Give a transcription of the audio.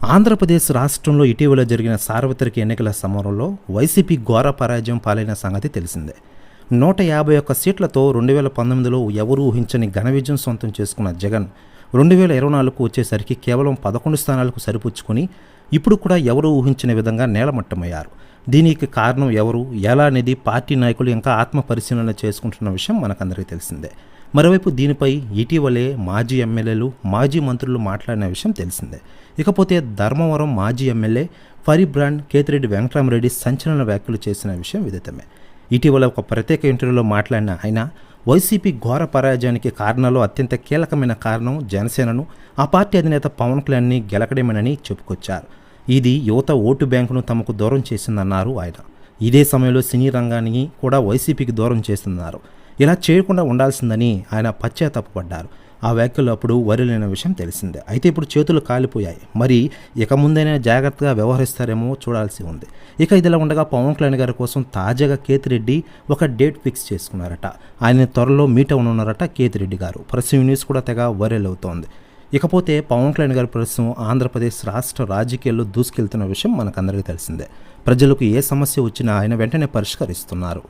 ఆంధ్రప్రదేశ్ రాష్ట్రంలో ఇటీవల జరిగిన సార్వత్రిక ఎన్నికల సమరంలో వైసీపీ ఘోర పరాజయం పాలైన సంగతి తెలిసిందే. నూట యాభై ఒక్క సీట్లతో రెండు వేల పంతొమ్మిదిలో ఎవరూ ఊహించని ఘన విజయం సొంతం చేసుకున్న జగన్ రెండు వేల ఇరవై నాలుగుకు వచ్చేసరికి కేవలం పదకొండు స్థానాలకు సరిపుచ్చుకుని ఇప్పుడు కూడా ఎవరూ ఊహించిన విధంగా నేలమట్టమయ్యారు. దీనికి కారణం ఎవరు? ఎలా అనేది పార్టీ నాయకులు ఇంకా ఆత్మ పరిశీలన చేసుకుంటున్న విషయం మనకందరికీ తెలిసిందే. మరోవైపు దీనిపై ఇటీవలే మాజీ ఎమ్మెల్యేలు మాజీ మంత్రులు మాట్లాడిన విషయం తెలిసిందే. ఇకపోతే ధర్మవరం మాజీ ఎమ్మెల్యే ఫరీబ్రాండ్ కేతిరెడ్డి వెంకటరామరెడ్డి సంచలన వ్యాఖ్యలు చేసిన విషయం విదితమే. ఇటీవల ఒక ప్రత్యేక ఇంటర్వ్యూలో మాట్లాడిన ఆయన వైసీపీ ఘోర పరాజయానికి కారణాలు అత్యంత కీలకమైన కారణం జనసేనను ఆ పార్టీ అధినేత పవన్ కళ్యాణ్ని గెలకడమేనని చెప్పుకొచ్చారు. ఇది యువత ఓటు బ్యాంకును తమకు దూరం చేసిందన్నారు ఆయన. ఇదే సమయంలో సినీ రంగాన్ని కూడా వైసీపీకి దూరం చేస్తున్నారు. ఇలా చేయకుండా ఉండాల్సిందని ఆయన పశ్చాత్తాపడ్డారు ఆ వ్యాఖ్యలు అప్పుడు వరిలేని విషయం తెలిసిందే. అయితే ఇప్పుడు చేతులు కాలిపోయాయి. మరి ఇక ముందైనా జాగ్రత్తగా వ్యవహరిస్తారేమో చూడాల్సి ఉంది. ఇక ఇదిలా ఉండగా పవన్ కళ్యాణ్ గారి కోసం తాజాగా కేతిరెడ్డి ఒక డేట్ ఫిక్స్ చేసుకున్నారట. ఆయన త్వరలో మీట్ అవనున్నారట కేతిరెడ్డి గారు. ప్రస్తుతం న్యూస్ కూడా తెగ వైరల్ అవుతోంది. ఇకపోతే పవన్ కళ్యాణ్ గారి ప్రస్తుతం ఆంధ్రప్రదేశ్ రాష్ట్ర రాజకీయాల్లో దూసుకెళ్తున్న విషయం మనకందరికీ తెలిసిందే. ప్రజలకు ఏ సమస్య వచ్చినా ఆయన వెంటనే పరిష్కరిస్తున్నారు.